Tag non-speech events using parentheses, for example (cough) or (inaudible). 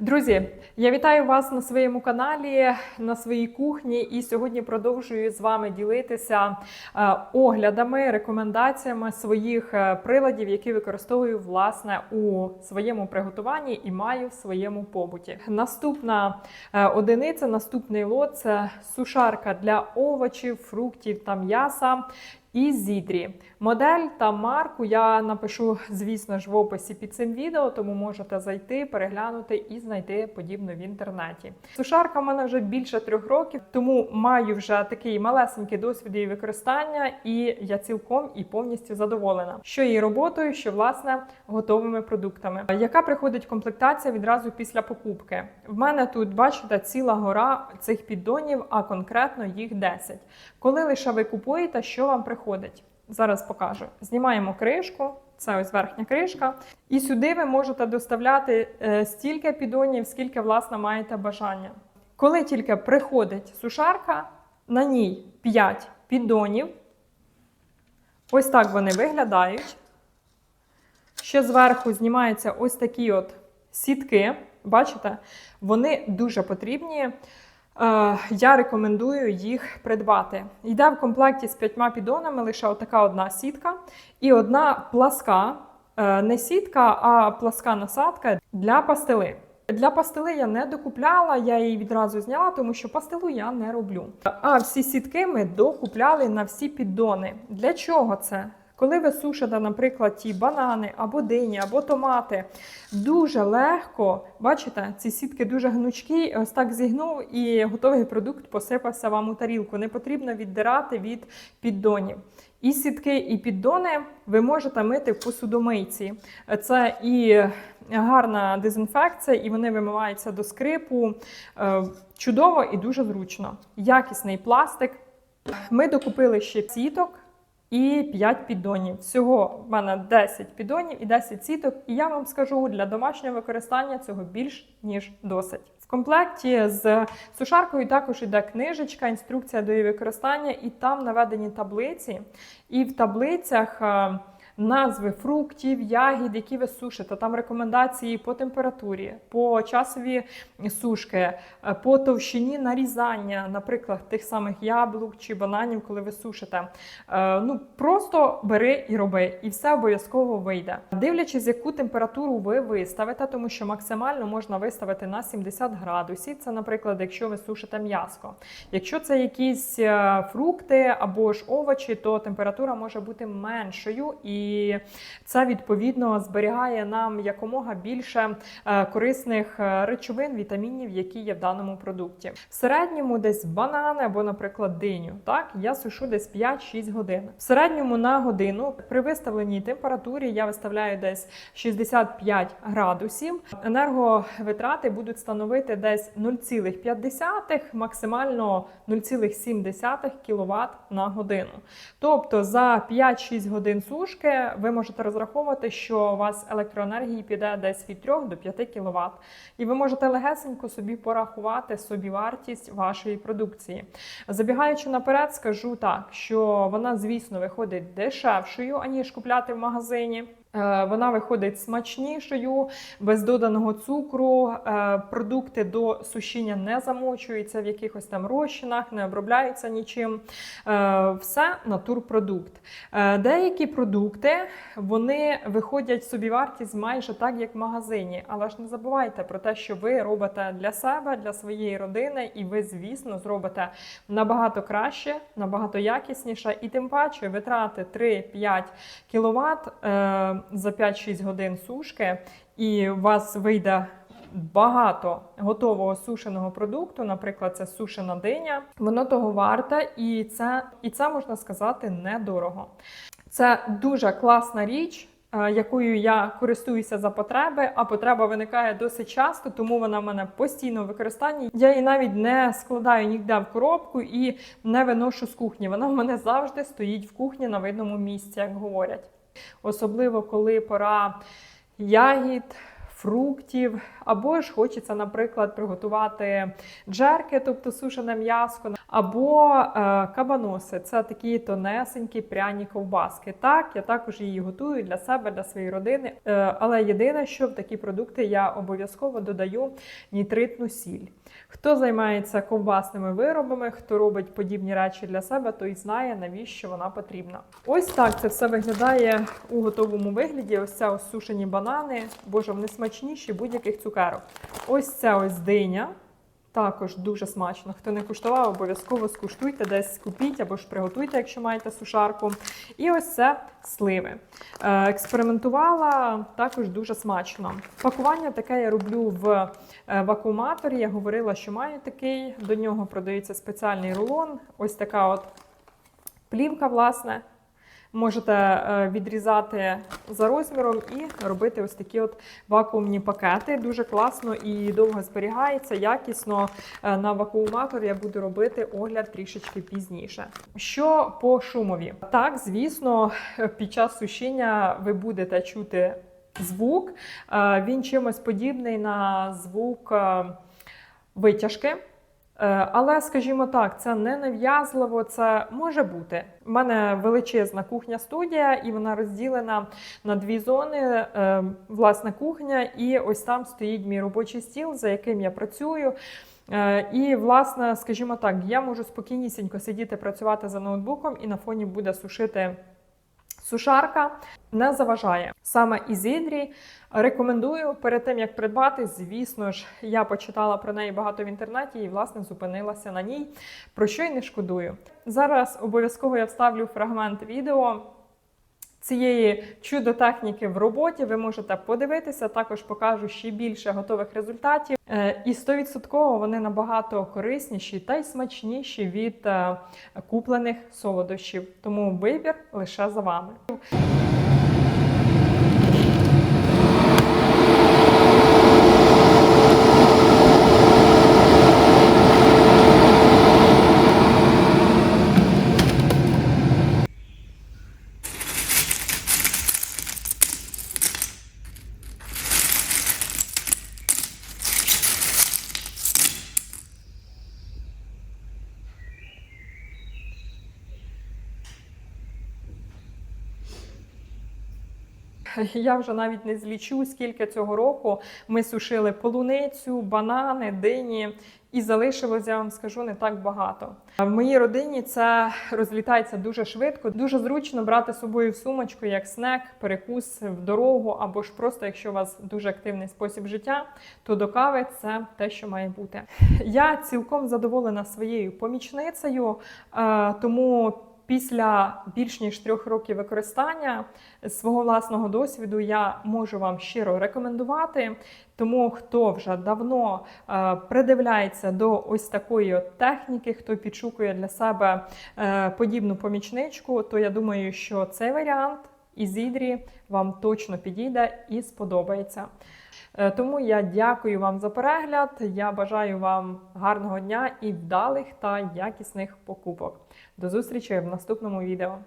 Друзі, я вітаю вас на своєму каналі, на своїй кухні, і сьогодні продовжую з вами ділитися е, оглядами, рекомендаціями своїх е, приладів, які використовую власне у своєму приготуванні і маю в своєму побуті. Наступна е, одиниця, наступний лот це сушарка для овочів, фруктів та м'яса. І зідрі. Модель та марку я напишу, звісно ж, в описі під цим відео, тому можете зайти, переглянути і знайти подібну в інтернеті. Сушарка в мене вже більше трьох років, тому маю вже такий малесенький досвід її використання, і я цілком і повністю задоволена. Що її роботою, що власне готовими продуктами. Яка приходить комплектація відразу після покупки? В мене тут, бачите, ціла гора цих піддонів, а конкретно їх 10. Коли лише ви купуєте, що вам приходить? Зараз покажу. Знімаємо кришку, це ось верхня кришка. І сюди ви можете доставляти е, стільки піддонів, скільки власне маєте бажання. Коли тільки приходить сушарка, на ній 5 піддонів. Ось так вони виглядають. Ще зверху знімаються ось такі от сітки. Бачите? Вони дуже потрібні. Е, Я рекомендую їх придбати. Йде в комплекті з п'ятьма піддонами лише отака одна сітка і одна пласка, е, не сітка, а пласка насадка для пастили. Для пастили я не докупляла, я її відразу зняла, тому що пастилу я не роблю. А всі сітки ми докупляли на всі піддони. Для чого це? Коли ви сушите, наприклад, ті банани або дині, або томати, дуже легко, бачите, ці сітки дуже гнучкі, ось так зігнув і готовий продукт посипався вам у тарілку. Не потрібно віддирати від піддонів. І сітки, і піддони ви можете мити в посудомийці. Це і гарна дезінфекція, і вони вимиваються до скрипу. Е, Чудово і дуже зручно. Якісний пластик. Ми докупили ще сіток і 5 піддонів. Всього в мене 10 піддонів і 10 сіток. І я вам скажу, для домашнього використання цього більш ніж досить. В комплекті з сушаркою також йде книжечка, інструкція до її використання, і там наведені таблиці. І в таблицях. Назви фруктів, ягід, які ви сушите, там рекомендації по температурі, по часові сушки, е, по товщині нарізання, наприклад, тих самих яблук чи бананів, коли ви сушите. Е, Ну просто бери і роби, і все обов'язково вийде. Дивлячись, яку температуру ви виставите, тому що максимально можна виставити на 70 градусів. Це, наприклад, якщо ви сушите м'ясо. Якщо це якісь е, фрукти або ж овочі, то температура може бути меншою, і це відповідно зберігає нам якомога більше е, корисних е, речовин, вітамінів, які є в даному продукті. В середньому десь банани або, наприклад, диню. Так, я сушу десь 5-6 годин. В середньому на годину при виставленій температурі я виставляю десь 65 градусів. Енерговитрати будуть становити десь 0,5, максимально 0,7 кВт на годину. Тобто за 5-6 годин сушки ви можете розраховувати, що у вас електроенергії піде десь від 3 до 5 кВт. І ви можете легесенько собі порахувати собі вартість вашої продукції. Забігаючи наперед, скажу так, що вона, звісно, виходить дешевшою, аніж купляти в магазині. Е, Вона виходить смачнішою, без доданого цукру. Е, Продукти до сушіння не замочуються в якихось там розчинах, не обробляються нічим. Е, Все натурпродукт. Деякі продукти вони виходять собівартість майже так, як в магазині. Але ж не забувайте про те, що ви робите для себе, для своєї родини, і ви, звісно, зробите набагато краще, набагато якісніше, і тим паче витрати 3-5 кВт е, за 5-6 годин сушки, і у вас вийде. Багато готового сушеного продукту, наприклад, це сушена диня, воно того варте, і це, і це можна сказати недорого. Це дуже класна річ, е, якою я користуюся за потреби, а потреба виникає досить часто, тому вона в мене постійно в використанні. Я її навіть не складаю ніде в коробку і не виношу з кухні. Вона в мене завжди стоїть в кухні на видному місці, як говорять. Особливо коли пора ягід, фруктів або ж хочеться, наприклад, приготувати джерки, тобто сушене м'яско, або е, кабаноси. Це такі тонесенькі пряні ковбаски. Так, я також її готую для себе, для своєї родини. Е, але єдине, що в такі продукти я обов'язково додаю нітритну сіль. Хто займається ковбасними виробами, хто робить подібні речі для себе, той знає, навіщо вона потрібна. Ось так це все виглядає у готовому вигляді. Ось це ось сушені банани. Боже, вони смачніші будь-яких цукерок. Ось це ось диня. Також дуже смачно. Хто не куштував, обов'язково скуштуйте, десь купіть або ж приготуйте, якщо маєте сушарку. І ось це сливи. Е, Експериментувала також дуже смачно. Пакування таке я роблю в е, вакууматорі. Я говорила, що маю такий. До нього продається спеціальний рулон. Ось така от плівка, власне. Можете е, відрізати за розміром і робити ось такі от вакуумні пакети. Дуже класно і довго зберігається, якісно. Е, На вакууматор я буду робити огляд трішечки пізніше. Що по шумові? Так, звісно, під час сушіння ви будете чути звук. Е, Він чимось подібний на звук витяжки. Е, Але, скажімо так, це не нав'язливо, це може бути. У мене величезна кухня-студія, і вона розділена на дві зони. Е, Власна кухня, і ось там стоїть мій робочий стіл, за яким я працюю. Е, І, власне, скажімо так, я можу спокійнісінько сидіти працювати за ноутбуком, і на фоні буде сушити сушарка. Не заважає. Саме Ізідрі рекомендую перед тим як придбати. Звісно ж, я почитала про неї багато в інтернеті і власне зупинилася на ній. Про що й не шкодую. Зараз обов'язково я вставлю фрагмент відео. Цієї чудо-техніки в роботі ви можете подивитися, також покажу ще більше готових результатів. Е, І 100% вони набагато корисніші та й смачніші від е, куплених солодощів. Тому вибір лише за вами. (laughs) Я вже навіть не злічу, скільки цього року ми сушили полуницю, банани, дині. І залишилось, я вам скажу, не так багато. В моїй родині це розлітається дуже швидко. Дуже зручно брати з собою в сумочку як снек, перекус в дорогу, або ж просто, якщо у вас дуже активний спосіб життя, то до кави це те, що має бути. Я цілком задоволена своєю помічницею, е, тому Після більш ніж трьох років використання свого власного досвіду я можу вам щиро рекомендувати. Тому хто вже давно е, придивляється до ось такої от техніки, хто підшукує для себе е, подібну помічничку, то я думаю, що цей варіант Ізідрі вам точно підійде і сподобається. Е, Тому я дякую вам за перегляд. Я бажаю вам гарного дня і вдалих та якісних покупок. До зустрічі в наступному відео.